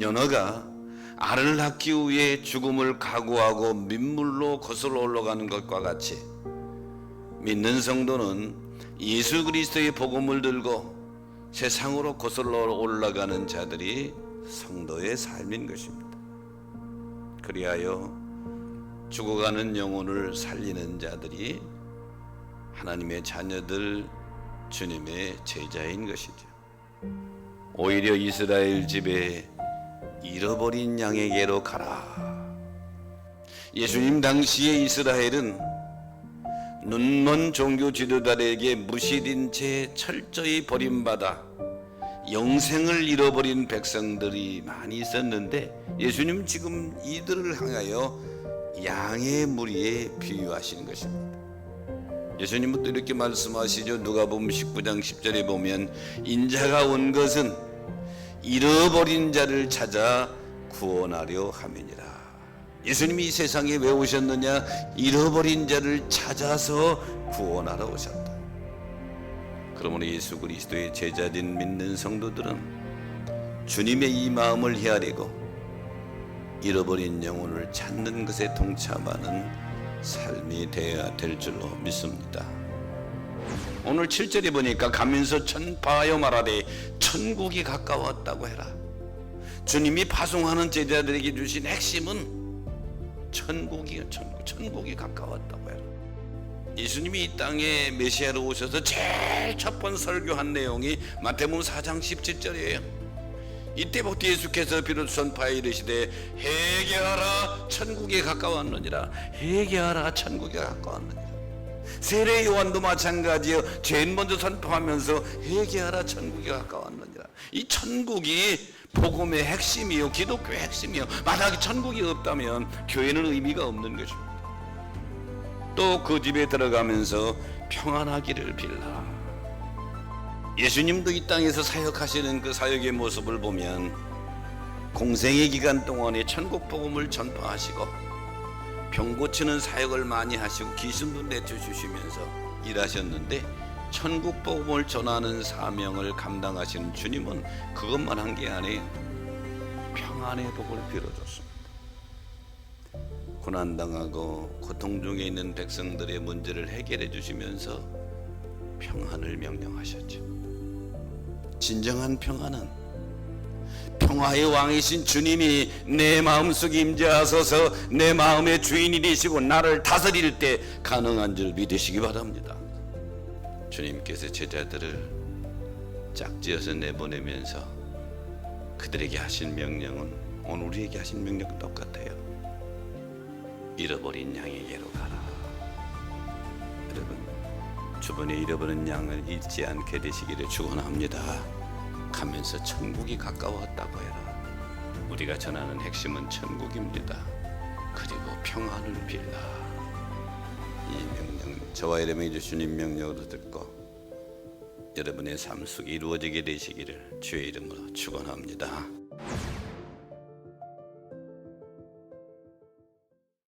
연어가 알을 낳기 위해 죽음을 각오하고 민물로 거슬러 올라가는 것과 같이 믿는 성도는 예수 그리스도의 복음을 들고 세상으로 거슬러 올라가는 자들이 성도의 삶인 것입니다. 그리하여 죽어가는 영혼을 살리는 자들이 하나님의 자녀들 주님의 제자인 것이죠. 오히려 이스라엘 집에 잃어버린 양에게로 가라. 예수님 당시의 이스라엘은 눈먼 종교 지도자들에게 무시된 채 철저히 버림받아 영생을 잃어버린 백성들이 많이 있었는데 예수님 지금 이들을 향하여 양의 무리에 비유하시는 것입니다. 예수님은 또 이렇게 말씀하시죠. 누가복음 19장 10절에 보면 인자가 온 것은 잃어버린 자를 찾아 구원하려 함이니라. 예수님이 이 세상에 왜 오셨느냐? 잃어버린 자를 찾아서 구원하러 오셨다. 그러므로 예수 그리스도의 제자된 믿는 성도들은 주님의 이 마음을 헤아리고 잃어버린 영혼을 찾는 것에 동참하는 삶이 되어야 될 줄로 믿습니다. 오늘 7절에 보니까 가면서 천파하여 말하되 천국이 가까웠다고 해라. 주님이 파송하는 제자들에게 주신 핵심은 천국이 천국 천국이 가까웠다고 해라. 예수님이 이 땅에 메시아로 오셔서 제일 첫 번 설교한 내용이 마태복음 4장 17절이에요. 이때부터 예수께서 비로소 선파에 이르시되 회개하라 천국에 가까웠느니라 회개하라 천국에 가까웠느니라 세례 요한도 마찬가지요. 죄인 먼저 선포하면서 회개하라 천국에 가까웠느니라. 이 천국이 복음의 핵심이요 기독교의 핵심이요. 만약에 천국이 없다면 교회는 의미가 없는 것입니다. 또 그 집에 들어가면서 평안하기를 빌라. 예수님도 이 땅에서 사역하시는 그 사역의 모습을 보면 공생의 기간 동안에 천국 복음을 전파하시고 병 고치는 사역을 많이 하시고 귀신도 내쫓으시면서 일하셨는데 천국 복음을 전하는 사명을 감당하시는 주님은 그것만 한 게 아니에요. 평안의 복을 빌어줬습니다. 고난당하고 고통 중에 있는 백성들의 문제를 해결해 주시면서 평안을 명령하셨죠. 진정한 평안은 평화의 왕이신 주님이 내 마음속에 임재하소서 내 마음의 주인이 되시고 나를 다스릴 때 가능한 줄 믿으시기 바랍니다. 주님께서 제자들을 짝지어서 내보내면서 그들에게 하신 명령은 오늘 우리에게 하신 명령 똑같아요. 잃어버린 양에게로 가라. 여러분 주변에 잃어버린 양을 잃지 않게 되시기를 축원합니다. 가면서 천국이 가까웠다고 해라. 우리가 전하는 핵심은 천국입니다. 그리고 평안을 빌라. 이 명령 저와 여러분이 주신 명령으로 듣고 여러분의 삶 속에 이루어지게 되시기를 주의 이름으로 축원합니다.